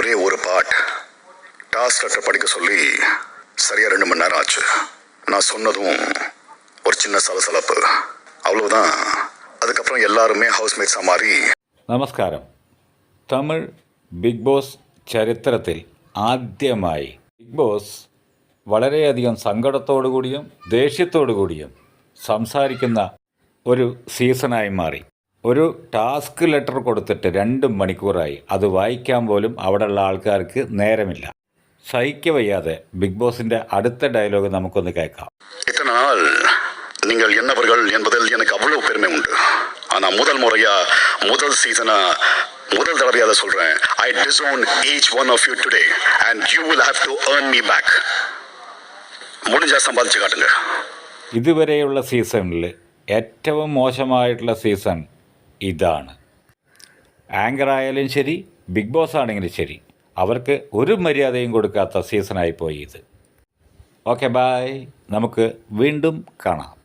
ஒரே ஒரு பாட் task letter படிக்க சொல்லி சரியா ரெண்டு மணி நேரம் ஆச்சு நான் சொன்னதும் ஒரு சின்ன சலசலப்பு அவ்வளவுதான் அதுக்கப்புறம் எல்லாருமே ஹவுஸ்மேட்ஸாக மாறி നമസ്കാരം തമിഴ് ബിഗ് ബോസ് ചരിത്രത്തിൽ ആദ്യമായി ബിഗ് ബോസ് വളരെയധികം സങ്കടത്തോടു കൂടിയും ദേഷ്യത്തോടു കൂടിയും സംസാരിക്കുന്ന ഒരു സീസണായി മാറി ഒരു ടാസ്ക് ലെറ്റർ കൊടുത്തിട്ട് രണ്ട് മണിക്കൂറായി അത് വായിക്കാൻ പോലും അവിടെയുള്ള ആൾക്കാർക്ക് നേരമില്ല സഹിക്ക വയ്യാതെ ബിഗ് ബോസിൻ്റെ അടുത്ത ഡയലോഗ് നമുക്കൊന്ന് കേൾക്കാം இத்தனை நாள் நீங்கள் என்னவர்கள் என்பதில் எனக்கு அவ்வளவு பெருமை உண்டு ஆனா முதல் முறையா முதல் சீசனா முதல் தடவையா அதை சொல்றேன் I disown each one of you today and you will have to earn me back முடிஞ்சா சம்பாதிச்சு காட்டுங்க ഇതുവരെയുള്ള സീസണിൽ ഏറ്റവും മോശമായിട്ടുള്ള സീസൺ ഇതാണ്. ആങ്കർ ആയാലും ശരി ബിഗ് ബോസ് ആണെങ്കിലും ശരി അവർക്ക് ഒരു മര്യാദയും കൊടുക്കാത്ത സീസണായി പോയി ഇത്. ഓക്കെ ബായ് നമുക്ക് വീണ്ടും കാണാം.